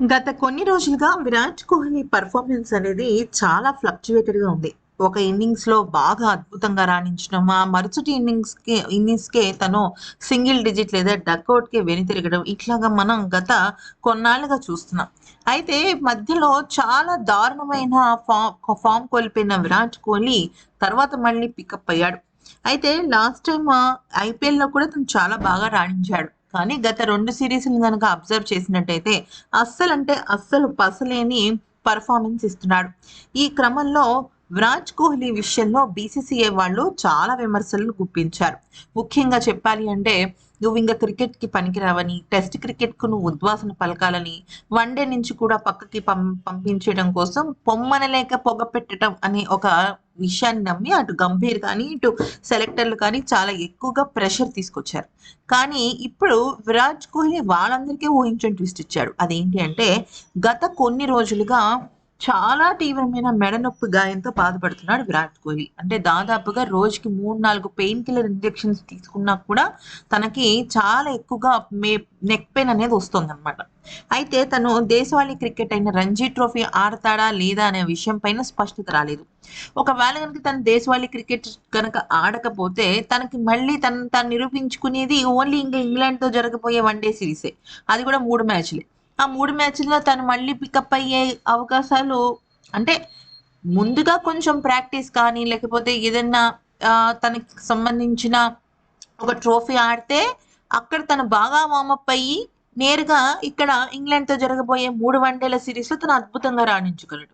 గత కొన్ని రోజులుగా విరాట్ కోహ్లీ పర్ఫార్మెన్స్ అనేది చాలా ఫ్లక్చువేటెడ్గా ఉంది. ఒక ఇన్నింగ్స్లో బాగా అద్భుతంగా రాణించడం ఆ మరుసటి ఇన్నింగ్స్ ఇన్నింగ్స్కే ఇన్నింగ్స్ కే తను సింగిల్ డిజిట్ లేదా డక్అవుట్కి వెనుతిరగడం ఇట్లాగా మనం గత కొన్నాళ్ళుగా చూస్తున్నాం. అయితే మధ్యలో చాలా దారుణమైన ఫామ్ ఫామ్ కోల్పోయిన విరాట్ కోహ్లీ తర్వాత మళ్ళీ పికప్ అయ్యాడు. అయితే లాస్ట్ టైం ఐపీఎల్లో కూడా తను చాలా బాగా రాణించాడు. కానీ గత రెండు సిరీస్లు కనుక అబ్జర్వ్ చేసినట్టయితే అస్సలు అంటే అస్సలు పసలేని పర్ఫార్మెన్స్ ఇస్తున్నాడు. ఈ క్రమంలో విరాట్ కోహ్లీ విషయంలో బీసీసీఐ వాళ్ళు చాలా విమర్శలు గుప్పించారు. ముఖ్యంగా చెప్పాలి అంటే నువ్వు ఇంకా క్రికెట్కి పనికిరావని టెస్ట్ క్రికెట్కు నువ్వు ఉద్వాసన పలకాలని వన్డే నుంచి కూడా పక్కకి పం పంపించడం కోసం పొమ్మనలేక పొగ పెట్టడం అనే ఒక విషయాన్ని నమ్మి అటు గంభీర్ కానీ ఇటు సెలెక్టర్లు కానీ చాలా ఎక్కువగా ప్రెషర్ తీసుకొచ్చారు. కానీ ఇప్పుడు విరాట్ కోహ్లీ వాళ్ళందరికీ ఊహించని ట్విస్ట్ ఇచ్చాడు. అదేంటి అంటే గత కొన్ని రోజులుగా చాలా తీవ్రమైన మెడనొప్పి గాయంతో బాధపడుతున్నాడు విరాట్ కోహ్లీ. అంటే దాదాపుగా రోజుకి మూడు నాలుగు పెయిన్ కిల్లర్ ఇంజెక్షన్స్ తీసుకున్నా కూడా తనకి చాలా ఎక్కువగా మే నెక్ పెయిన్ అనేది వస్తుంది అనమాట అయితే తను దేశవాళీ క్రికెట్ అయిన రంజీ ట్రోఫీ ఆడతాడా లేదా అనే విషయం పైన స్పష్టత రాలేదు. ఒకవేళ కనుక తను దేశవాళీ క్రికెట్ కనుక ఆడకపోతే తనకి మళ్ళీ తను తను నిరూపించుకునేది ఓన్లీ ఇంకా ఇంగ్లాండ్తో జరగబోయే వన్డే సిరీసే. అది కూడా మూడు మ్యాచ్లే. ఆ మూడు మ్యాచ్ల్లో తను మళ్ళీ పికప్ అయ్యే అవకాశాలు అంటే ముందుగా కొంచెం ప్రాక్టీస్ కానీ లేకపోతే ఏదైనా తనకి సంబంధించిన ఒక ట్రోఫీ ఆడితే అక్కడ తను బాగా వామప్ అయ్యి నేరుగా ఇక్కడ ఇంగ్లాండ్తో జరగబోయే మూడు వన్డేల సిరీస్లో తను అద్భుతంగా రాణించగలడు.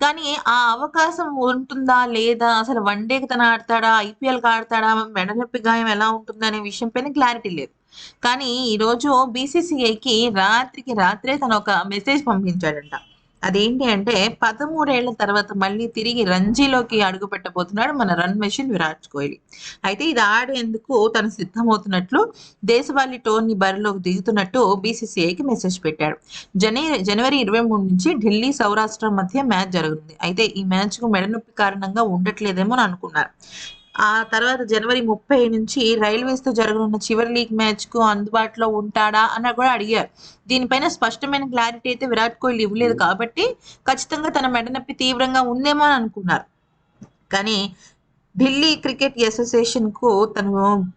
కానీ ఆ అవకాశం ఉంటుందా లేదా? అసలు వన్డేకి తను ఆడతాడా? ఐపీఎల్కి ఆడతాడా? మెడనొప్పి గాయం ఎలా ఉంటుందనే విషయం పైన క్లారిటీ లేదు. కానీ ఈరోజు బీసీసీఐకి రాత్రికి రాత్రే తను ఒక మెసేజ్ పంపించాడంట. అదేంటి అంటే పదమూడేళ్ళ తర్వాత మళ్ళీ తిరిగి రంజీలోకి అడుగు పెట్టబోతున్నాడు మన రన్ మెషిన్ విరాట్ కోహ్లీ. అయితే ఇది ఆడేందుకు తను సిద్ధమవుతున్నట్లు దేశవాళీ టోర్ని బరిలోకి దిగుతున్నట్టు బీసీసీఐకి మెసేజ్ పెట్టాడు. జనే జనవరి ఇరవై మూడు నుంచి ఢిల్లీ సౌరాష్ట్ర మధ్య మ్యాచ్ జరుగుతుంది అయితే ఈ మ్యాచ్కు మెడనొప్పి కారణంగా ఉండట్లేదేమో అని అనుకున్నారు. ఆ తర్వాత జనవరి ముప్పై నుంచి రైల్వేస్తో జరగనున్న చివరి లీగ్ మ్యాచ్కు అందుబాటులో ఉంటాడా అని కూడా అడిగారు. దీనిపైన స్పష్టమైన క్లారిటీ అయితే విరాట్ కోహ్లీ ఇవ్వలేదు కాబట్టి ఖచ్చితంగా తన మెడనొప్పి తీవ్రంగా ఉందేమో అని అనుకున్నారు. కానీ ఢిల్లీ క్రికెట్ అసోసియేషన్కు తను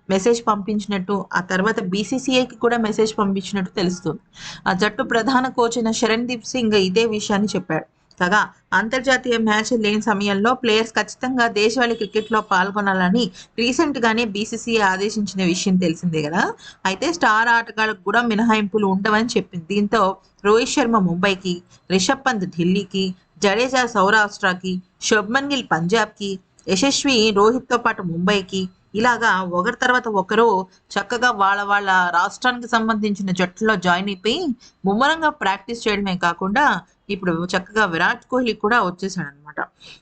మెసేజ్ పంపించినట్టు ఆ తర్వాత బీసీసీఐకి కూడా మెసేజ్ పంపించినట్టు తెలుస్తుంది. ఆ జట్టు ప్రధాన కోచ్ అయిన శరణ్దీప్ సింగ్ ఇదే విషయాన్ని చెప్పాడు. కాగా అంతర్జాతీయ మ్యాచ్ లేని సమయంలో ప్లేయర్స్ ఖచ్చితంగా దేశవాళీ క్రికెట్లో పాల్గొనాలని రీసెంట్ గానే బీసీసీఐ ఆదేశించిన విషయం తెలిసిందే కదా. అయితే స్టార్ ఆటగాళ్ళకు కూడా మినహాయింపులు ఉండవని చెప్పింది. దీంతో రోహిత్ శర్మ ముంబైకి రిషబ్ పంత్ ఢిల్లీకి జడేజా సౌరాష్ట్రకి శుభ్మన్ గిల్ పంజాబ్కి యశస్వి రోహిత్తో పాటు ముంబైకి ఇలాగా ఒకరి తర్వాత ఒకరు చక్కగా వాళ్ళ వాళ్ళ రాష్ట్రానికి సంబంధించిన జట్టులో జాయిన్ అయిపోయి ముమ్మరంగా ప్రాక్టీస్ చేయడమే కాకుండా ఇప్పుడు చక్కగా విరాట్ కోహ్లీ కూడా వచ్చేసాడు అనమాట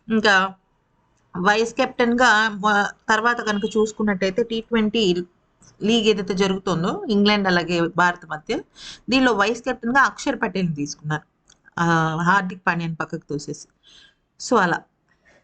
ఇంకా వైస్ కెప్టెన్గా తర్వాత కనుక చూసుకున్నట్టయితే టీ ట్వంటీ లీగ్ ఏదైతే జరుగుతుందో ఇంగ్లాండ్ అలాగే భారత్ మధ్య దీనిలో వైస్ కెప్టెన్గా అక్షర్ పటేల్ తీసుకున్నారు. హార్దిక్ పాండ్యాని పక్కకు తోసేసి. సో అలా.